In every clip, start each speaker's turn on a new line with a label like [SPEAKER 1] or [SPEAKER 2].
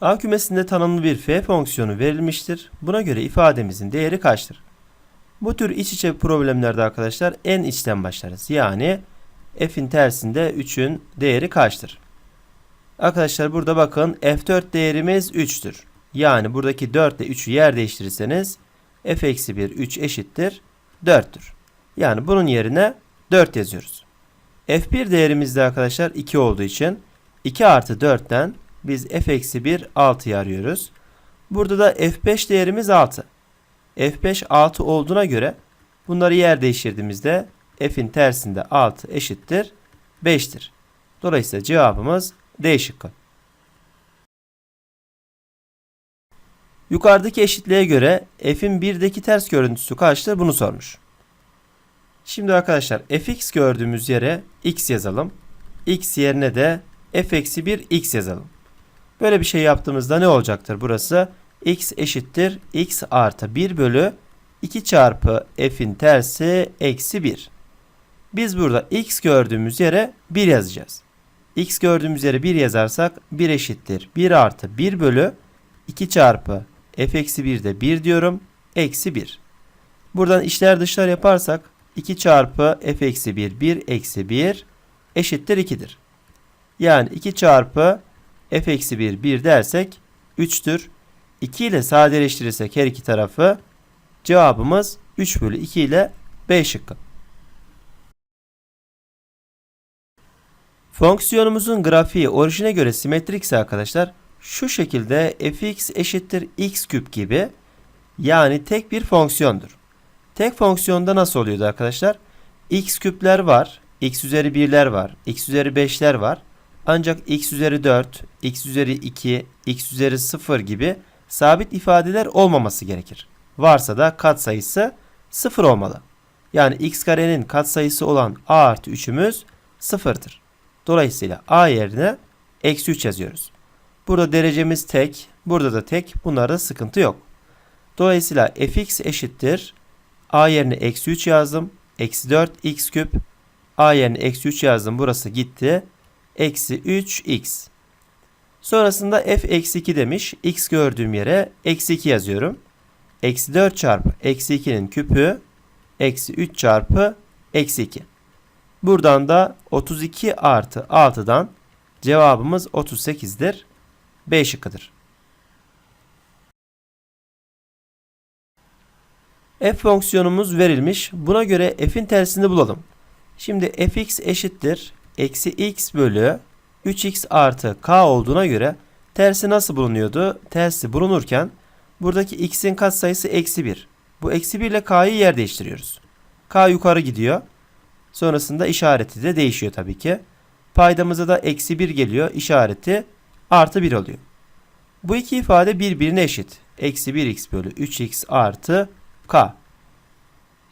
[SPEAKER 1] A kümesinde tanımlı bir f fonksiyonu verilmiştir. Buna göre ifademizin değeri kaçtır? Bu tür iç içe problemlerde arkadaşlar en içten başlarız. Yani f'in tersinde 3'ün değeri kaçtır? Arkadaşlar burada bakın f4 değerimiz 3'tür. Yani buradaki 4 ile 3'ü yer değiştirirseniz f eksi 1 3 eşittir 4'tür. Yani bunun yerine 4 yazıyoruz. f1 değerimiz de arkadaşlar 2 olduğu için 2 artı 4'ten biz f eksi 1 6'yı arıyoruz. Burada da f5 değerimiz 6. f5 6 olduğuna göre bunları yer değiştirdiğimizde f'in tersinde 6 eşittir 5'tir. Dolayısıyla cevabımız D şıkkı. Yukarıdaki eşitliğe göre f'in 1'deki ters görüntüsü kaçtır bunu sormuş. Şimdi arkadaşlar fx gördüğümüz yere x yazalım. x yerine de f eksi 1 x yazalım. Böyle bir şey yaptığımızda ne olacaktır burası? x eşittir x artı 1 bölü 2 çarpı f'in tersi eksi 1. Biz burada x gördüğümüz yere 1 yazacağız. x gördüğümüz yere 1 yazarsak 1 eşittir 1 artı 1 bölü 2 çarpı f eksi 1 de 1 diyorum. Eksi 1. Buradan içler dışlar yaparsak 2 çarpı f eksi 1 1 eksi 1 eşittir 2'dir. Yani 2 çarpı f eksi 1 1 dersek 3'tür. 2 ile sadeleştirirsek her iki tarafı cevabımız 3 bölü 2 ile B şıkkı. Fonksiyonumuzun grafiği orijine göre simetrikse arkadaşlar şu şekilde fx eşittir x küp gibi yani tek bir fonksiyondur. Tek fonksiyonda nasıl oluyordu arkadaşlar? x küpler var, x üzeri 1'ler var, x üzeri 5'ler var. Ancak x üzeri 4, x üzeri 2, x üzeri 0 gibi sabit ifadeler olmaması gerekir. Varsa da katsayısı 0 olmalı. Yani x karenin katsayısı olan a artı 3'ümüz 0'dır. Dolayısıyla a yerine eksi 3 yazıyoruz. Burada derecemiz tek, burada da tek. Bunlarda sıkıntı yok. Dolayısıyla fx eşittir. a yerine eksi 3 yazdım. Eksi 4 x küp. a yerine eksi 3 yazdım. Burası gitti. Eksi 3x. Sonrasında f eksi 2 demiş. x gördüğüm yere eksi 2 yazıyorum. Eksi 4 çarpı eksi 2'nin küpü eksi 3 çarpı eksi 2. Buradan da 32 artı 6'dan cevabımız 38'dir. B şıkkıdır. f fonksiyonumuz verilmiş. Buna göre f'in tersini bulalım. Şimdi fx eşittir. Eksi x bölü 3x artı k olduğuna göre tersi nasıl bulunuyordu? Tersi bulunurken buradaki x'in katsayısı eksi 1. Bu eksi 1 ile k'yı yer değiştiriyoruz. k yukarı gidiyor. Sonrasında işareti de değişiyor tabii ki. Paydamıza da eksi 1 geliyor. İşareti artı 1 oluyor. Bu iki ifade birbirine eşit. Eksi 1x bölü 3x artı k.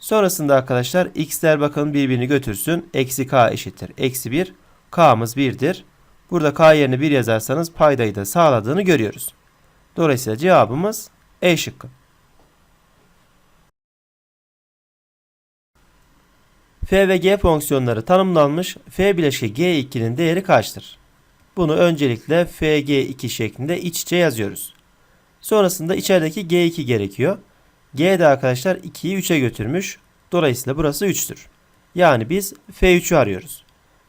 [SPEAKER 1] Sonrasında arkadaşlar x'ler bakın birbirini götürsün. Eksi k eşittir. Eksi 1. k'mız 1'dir. Burada k yerine 1 yazarsanız paydayı da sağladığını görüyoruz. Dolayısıyla cevabımız E şıkkı. f ve g fonksiyonları tanımlanmış. f bileşke g2'nin değeri kaçtır? Bunu öncelikle fg2 şeklinde iç içe yazıyoruz. Sonrasında içerideki g2 gerekiyor. G de arkadaşlar 2'yi 3'e götürmüş. Dolayısıyla burası 3'tür. Yani biz f3'ü arıyoruz.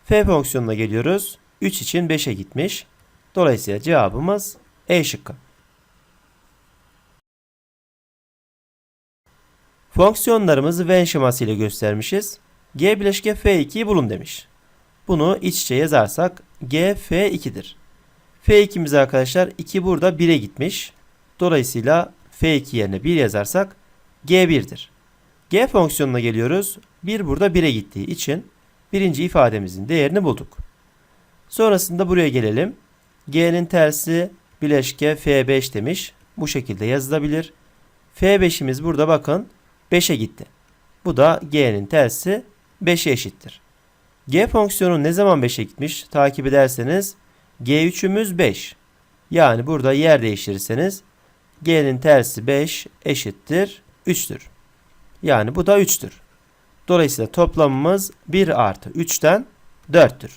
[SPEAKER 1] f fonksiyonuna geliyoruz. 3 için 5'e gitmiş. Dolayısıyla cevabımız E şıkkı. Fonksiyonlarımızı Venn şeması ile göstermişiz. G bileşke F2'yi bulun demiş. Bunu iç içe yazarsak G F2'dir. F2'miz arkadaşlar 2 burada 1'e gitmiş. Dolayısıyla F2 yerine 1 yazarsak G1'dir. G fonksiyonuna geliyoruz. 1 burada 1'e gittiği için birinci ifademizin değerini bulduk. Sonrasında buraya gelelim. G'nin tersi bileşke F5 demiş. Bu şekilde yazılabilir. F5'imiz burada bakın 5'e gitti. Bu da G'nin tersi 5'e eşittir. G fonksiyonu ne zaman 5'e gitmiş? Takip ederseniz G3'ümüz 5. Yani burada yer değiştirirseniz G'nin tersi 5 eşittir 3'tür. Yani bu da 3'tür. Dolayısıyla toplamımız 1 artı 3'ten 4'tür.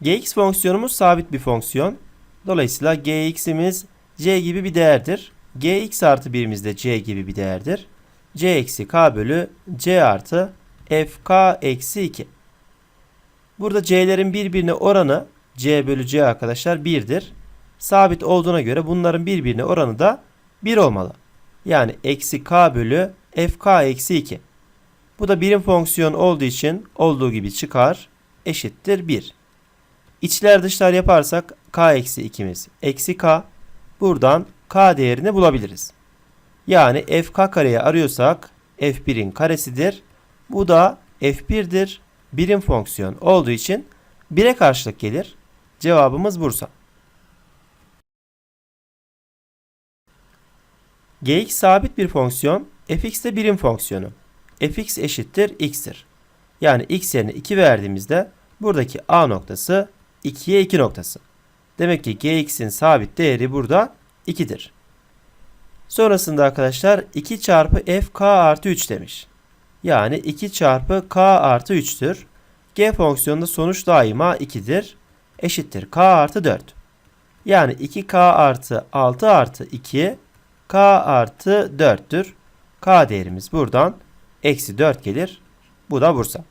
[SPEAKER 1] gx fonksiyonumuz sabit bir fonksiyon. Dolayısıyla gx'imiz c gibi bir değerdir. gx artı birimiz de c gibi bir değerdir. c eksi k bölü c artı fk eksi 2. Burada c'lerin birbirine oranı c bölü c arkadaşlar 1'dir. Sabit olduğuna göre bunların birbirine oranı da 1 olmalı. Yani eksi k bölü fk eksi 2. Bu da birim fonksiyon olduğu için olduğu gibi çıkar. Eşittir 1. İçler dışlar yaparsak k eksi 2'miz eksi k. Buradan k değerini bulabiliriz. Yani fk kareyi arıyorsak f1'in karesidir. Bu da f1'dir. Birim fonksiyon olduğu için 1'e karşılık gelir. Cevabımız Bursa. gx sabit bir fonksiyon, fx de birim fonksiyonu. fx eşittir x'tir. Yani x yerine 2 verdiğimizde buradaki a noktası 2'ye 2 noktası. Demek ki gx'in sabit değeri burada 2'dir. Sonrasında arkadaşlar 2 çarpı fk artı 3 demiş. Yani 2 çarpı k artı 3'tür. g fonksiyonunda sonuç daima 2'dir. Eşittir k artı 4. Yani 2k artı 6 artı 2 k artı 4'tür. k değerimiz buradan eksi 4 gelir. Bu da Bursa.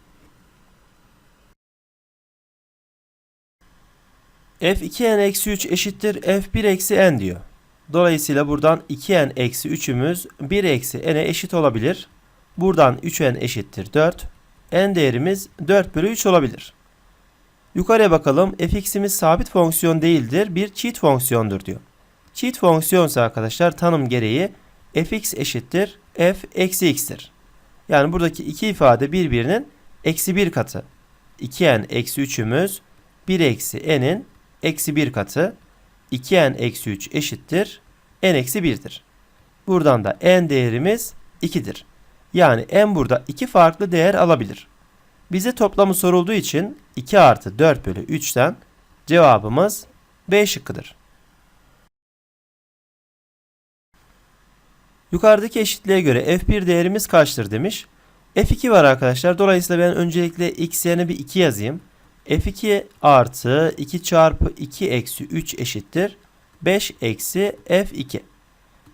[SPEAKER 1] f2n eksi 3 eşittir f1 eksi n diyor. Dolayısıyla buradan 2n eksi 3'ümüz 1 eksi n'e eşit olabilir. Buradan 3n eşittir 4. n değerimiz 4 bölü 3 olabilir. Yukarıya bakalım. fx'imiz sabit fonksiyon değildir. Bir cheat fonksiyondur diyor. Cheat fonksiyonsa arkadaşlar tanım gereği fx eşittir f eksi x'tir. Yani buradaki iki ifade birbirinin eksi bir katı. 2n eksi 3'ümüz 1 eksi n'in eksi 1 katı. 2n eksi 3 eşittir n eksi 1'dir. Buradan da n değerimiz 2'dir. Yani n burada iki farklı değer alabilir. Bize toplamı sorulduğu için 2 artı 4 bölü 3'ten cevabımız B şıkkıdır. Yukarıdaki eşitliğe göre f1 değerimiz kaçtır demiş. f2 var arkadaşlar. Dolayısıyla ben öncelikle x yerine bir 2 yazayım. f2 artı 2 çarpı 2 eksi 3 eşittir. 5 eksi f2.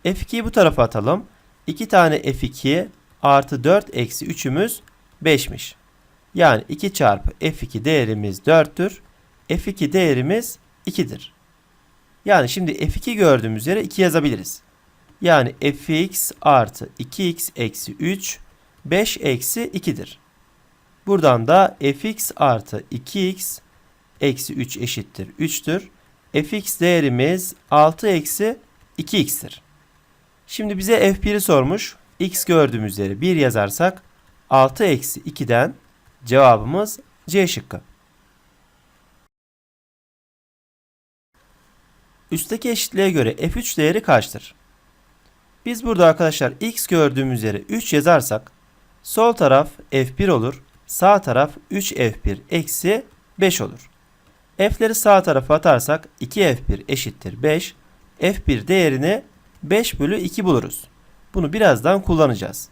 [SPEAKER 1] f2'yi bu tarafa atalım. 2 tane f2 artı 4 eksi 3'ümüz 5'miş. Yani 2 çarpı f2 değerimiz 4'tür. f2 değerimiz 2'dir. Yani şimdi f2 gördüğümüz yere 2 yazabiliriz. Yani fx artı 2x eksi 3 5 eksi 2'dir. Buradan da fx artı 2x eksi 3 eşittir 3'tür. fx değerimiz 6 eksi 2x'tir. Şimdi bize f1'i sormuş. x gördüğümüz yere 1 yazarsak 6 eksi 2'den cevabımız C şıkkı. Üstteki eşitliğe göre f3 değeri kaçtır? Biz burada arkadaşlar x gördüğümüz yere 3 yazarsak sol taraf f1 olur. Sağ taraf 3f1 eksi 5 olur. F'leri sağ tarafa atarsak 2f1 eşittir 5. f1 değerini 5 bölü 2 buluruz. Bunu birazdan kullanacağız.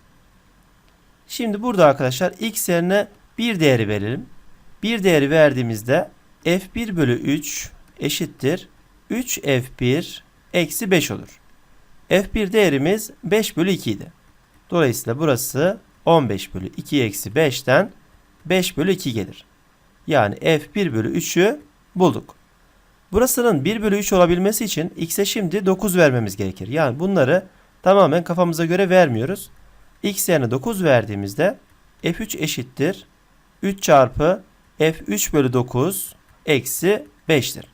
[SPEAKER 1] Şimdi burada arkadaşlar x yerine 1 değeri verelim. 1 değeri verdiğimizde f1 bölü 3 eşittir 3f1 eksi 5 olur. f1 değerimiz 5 bölü 2 idi. Dolayısıyla burası 15 bölü 2 eksi 5'ten 5 bölü 2 gelir. Yani f1 bölü 3'ü bulduk. Burasının 1 bölü 3 olabilmesi için x'e şimdi 9 vermemiz gerekir. Yani bunları tamamen kafamıza göre vermiyoruz. x yerine 9 verdiğimizde f3 eşittir 3 çarpı f3 bölü 9 eksi 5'tir.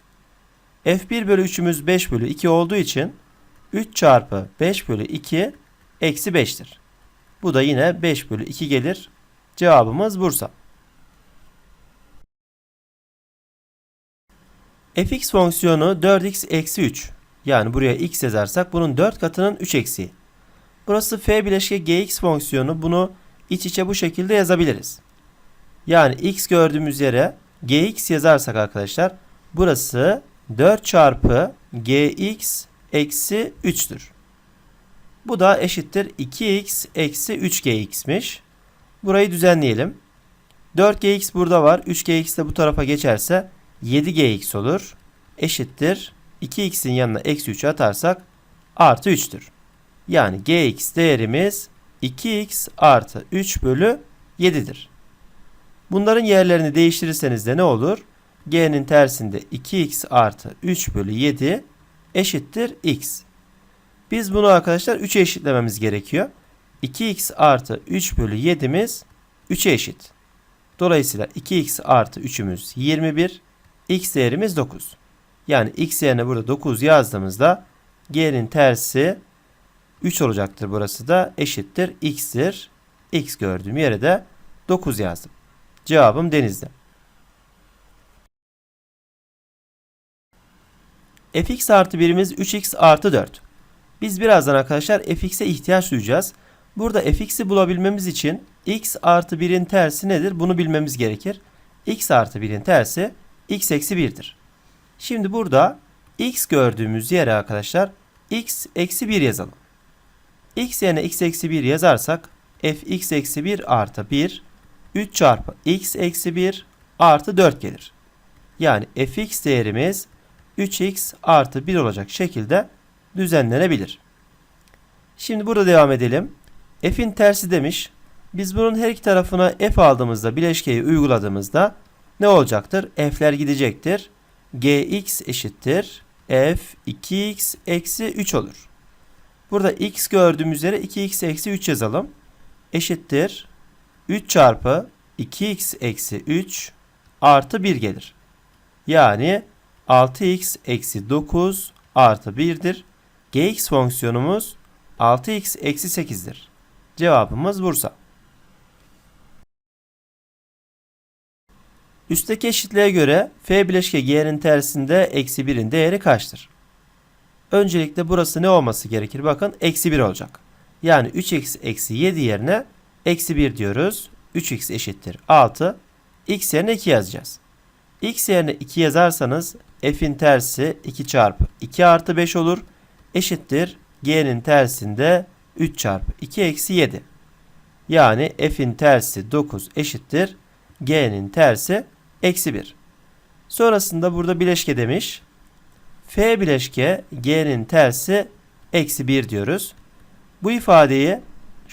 [SPEAKER 1] f1 bölü 3'ümüz 5 bölü 2 olduğu için 3 çarpı 5 bölü 2 eksi 5'tir. Bu da yine 5 bölü 2 gelir. Cevabımız Bursa. fx fonksiyonu 4x eksi 3. Yani buraya x yazarsak bunun 4 katının 3 eksiği. Burası f bileşke gx fonksiyonu. Bunu iç içe bu şekilde yazabiliriz. Yani x gördüğümüz yere gx yazarsak arkadaşlar burası 4 çarpı gx eksi 3'tür. Bu da eşittir 2x eksi 3gx'miş. Burayı düzenleyelim. 4gx burada var. 3gx de bu tarafa geçerse 7gx olur. Eşittir. 2x'in yanına eksi 3 atarsak artı 3'tür. Yani gx değerimiz 2x artı 3 bölü 7'dir. Bunların yerlerini değiştirirseniz de ne olur? g'nin tersinde 2x artı 3 bölü 7 eşittir x. Biz bunu arkadaşlar 3'e eşitlememiz gerekiyor. 2x artı 3 bölü 7'miz 3'e eşit. Dolayısıyla 2x artı 3'ümüz 21. x değerimiz 9. Yani x yerine burada 9 yazdığımızda g'nin tersi 3 olacaktır burası da eşittir x'tir. x gördüğüm yere de 9 yazdım. Cevabım denizde. fx artı birimiz 3x artı 4. Biz birazdan arkadaşlar fx'e ihtiyaç duyacağız. Burada fx'i bulabilmemiz için x artı 1'in tersi nedir? Bunu bilmemiz gerekir. x artı 1'in tersi x eksi 1'dir. Şimdi burada x gördüğümüz yere arkadaşlar x eksi 1 yazalım. x yerine x eksi 1 yazarsak fx eksi 1 artı 1 3 çarpı x eksi 1 artı 4 gelir. Yani fx değerimiz 3x artı 1 olacak şekilde düzenlenebilir. Şimdi burada devam edelim. F'in tersi demiş. Biz bunun her iki tarafına f aldığımızda bileşkeyi uyguladığımızda ne olacaktır? F'ler gidecektir. gx eşittir. f 2x eksi 3 olur. Burada x gördüğümüz üzere 2x eksi 3 yazalım. Eşittir. 3 çarpı 2x eksi 3 artı 1 gelir. Yani 6x eksi 9 artı 1'dir. gx fonksiyonumuz 6x eksi 8'dir. Cevabımız Bursa. Üstteki eşitliğe göre f bileşke g'nin tersinde eksi 1'in değeri kaçtır? Öncelikle burası ne olması gerekir? Bakın eksi 1 olacak. Yani 3x eksi 7 yerine eksi 1 diyoruz. 3x eşittir 6. x yerine 2 yazacağız. x yerine 2 yazarsanız f'in tersi 2 çarpı 2 artı 5 olur. Eşittir g'nin tersinde 3 çarpı 2 eksi 7. Yani f'in tersi 9 eşittir. g'nin tersi eksi 1. Sonrasında burada bileşke demiş. f bileşke g'nin tersi eksi 1 diyoruz. Bu ifadeyi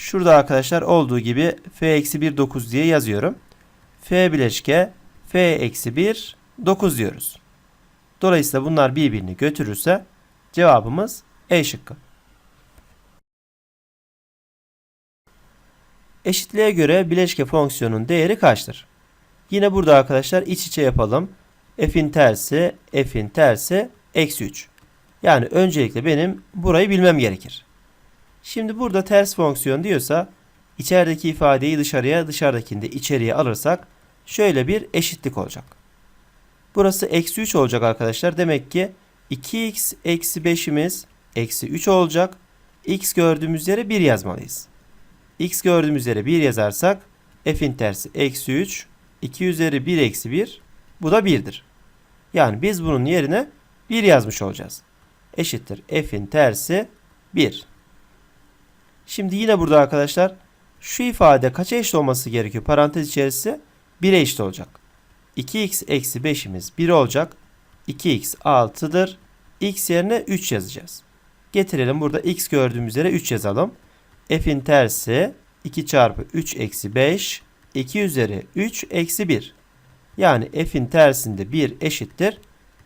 [SPEAKER 1] şurada arkadaşlar olduğu gibi f eksi 1 9 diye yazıyorum. f bileşke f eksi 1 9 diyoruz. Dolayısıyla bunlar birbirini götürürse cevabımız E şıkkı. Eşitliğe göre bileşke fonksiyonun değeri kaçtır? Yine burada arkadaşlar iç içe yapalım. F'in tersi, F'in tersi eksi 3. Yani öncelikle benim burayı bilmem gerekir. Şimdi burada ters fonksiyon diyorsa içerideki ifadeyi dışarıya dışarıdakini içeriye alırsak şöyle bir eşitlik olacak. Burası eksi 3 olacak arkadaşlar. Demek ki 2x eksi 5'imiz eksi 3 olacak. x gördüğümüz yere 1 yazmalıyız. x gördüğümüz yere 1 yazarsak f'in tersi eksi 3. 2 üzeri 1 eksi 1. Bu da 1'dir. Yani biz bunun yerine 1 yazmış olacağız. Eşittir f'in tersi 1. Şimdi yine burada arkadaşlar şu ifade kaça eşit olması gerekiyor? Parantez içerisi 1'e eşit olacak. 2x eksi 5'imiz 1 olacak. 2x 6'dır. x yerine 3 yazacağız. Getirelim burada x gördüğümüz yere 3 yazalım. f'in tersi 2 çarpı 3 eksi 5 2 üzeri 3 eksi 1. Yani f'in tersinde 1 eşittir.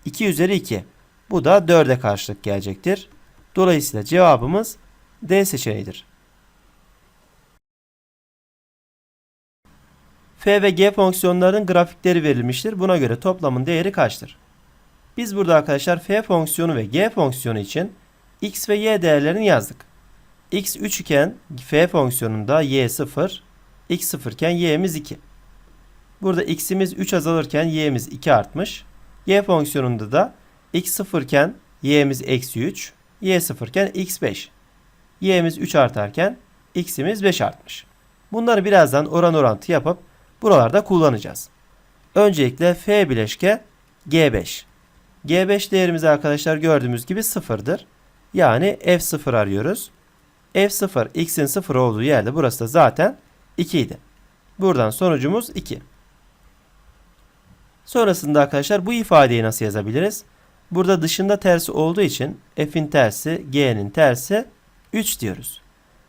[SPEAKER 1] 2 üzeri 2. Bu da 4'e karşılık gelecektir. Dolayısıyla cevabımız D seçeneğidir. F ve g fonksiyonlarının grafikleri verilmiştir. Buna göre toplamın değeri kaçtır? Biz burada arkadaşlar f fonksiyonu ve g fonksiyonu için x ve y değerlerini yazdık. x 3 iken f fonksiyonunda y 0, x 0 iken y'miz 2. Burada x'imiz 3 azalırken y'miz 2 artmış. y fonksiyonunda da x 0 iken y'miz eksi 3, y 0 iken x 5. y'miz 3 artarken x'imiz 5 artmış. Bunları birazdan oran orantı yapıp buralarda kullanacağız. Öncelikle f bileşke g5. g5 değerimiz arkadaşlar gördüğümüz gibi 0'dır. Yani f0 arıyoruz. f0 x'in 0 olduğu yerde burası da zaten 2 idi. Buradan sonucumuz 2. Sonrasında arkadaşlar bu ifadeyi nasıl yazabiliriz? Burada dışında tersi olduğu için f'in tersi g'nin tersi 3 diyoruz.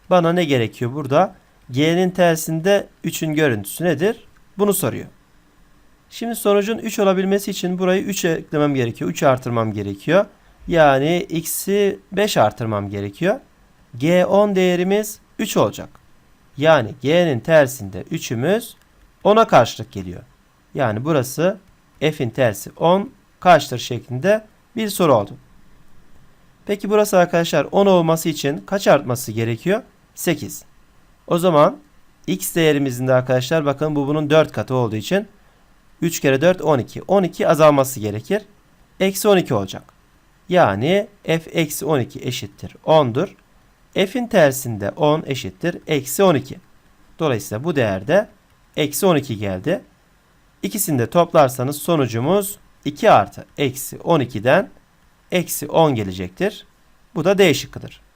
[SPEAKER 1] Bana ne gerekiyor burada? G'nin tersinde 3'ün görüntüsü nedir? Bunu soruyor. Şimdi sonucun 3 olabilmesi için burayı 3 eklemem gerekiyor. 3 artırmam gerekiyor. Yani x'i 5 artırmam gerekiyor. G10 değerimiz 3 olacak. Yani G'nin tersinde 3'ümüz 10'a karşılık geliyor. Yani burası f'in tersi 10 kaçtır şeklinde bir soru oldu. Peki burası arkadaşlar 10 olması için kaç artması gerekiyor? 8. O zaman x değerimizin de arkadaşlar bakın bu bunun 4 katı olduğu için 3 kere 4 12. 12 azalması gerekir. Eksi 12 olacak. Yani f eksi 12 eşittir 10'dur. f'in tersinde 10 eşittir eksi 12. Dolayısıyla bu değerde eksi 12 geldi. İkisini de toplarsanız sonucumuz 2 artı eksi 12'den eksi 10 gelecektir. Bu da D şıkkıdır.